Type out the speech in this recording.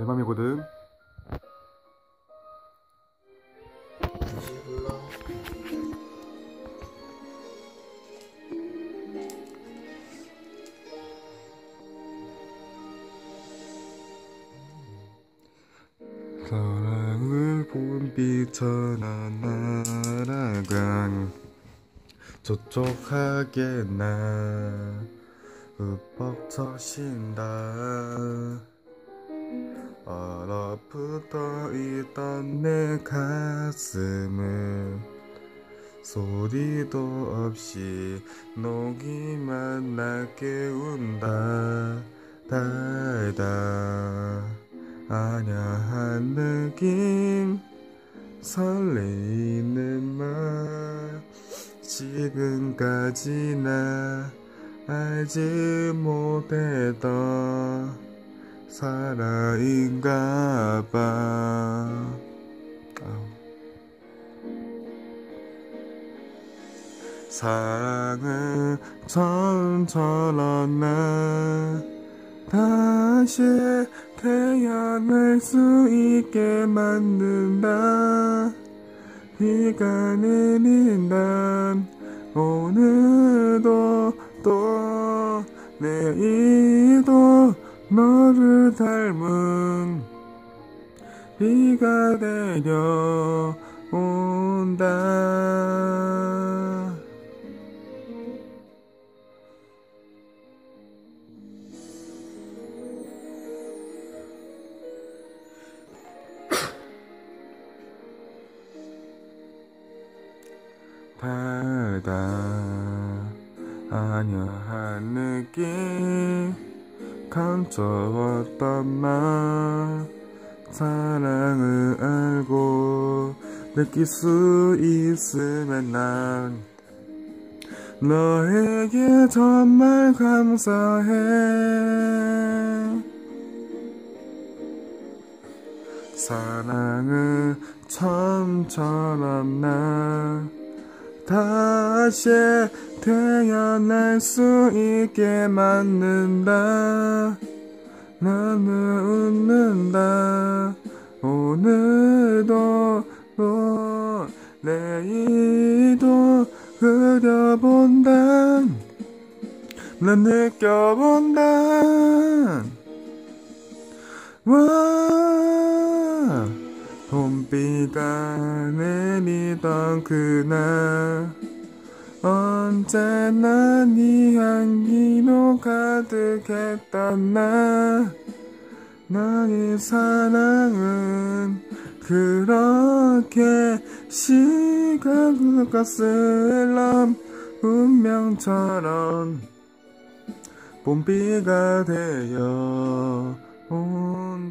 내 맘이거든. 사랑을 봄비처럼 날아간 촉촉하게 나 흠뻑 처신다. 얼어붙어 있던 내 가슴은 소리도 없이 녹이만 나 깨운다. 달다 아냐한 느낌 설레이는 말 지금까지 나 알지 못했던 사랑인가 봐. 사랑은 처음처럼 나 다시 태어날 수 있게 만든다. 비가 내린다 오늘도 또 내일도 너를 닮은 비가 내려온다 달다 아냐한 느낌. 감춰왔던 말 사랑을 알고 느낄 수 있으면 난 너에게 정말 감사해. 사랑은 처음처럼 나 다시 태어날 수 있게 만든다. 나는 웃는다. 오늘도 또 내일도 그려본다. 난 느껴본다. 와. 봄 비가 내리던 그날 언제나 네 향기로 가득했던 나 나의 사랑은 그렇게 시간과 슬럼 운명처럼 봄비가 되어 온다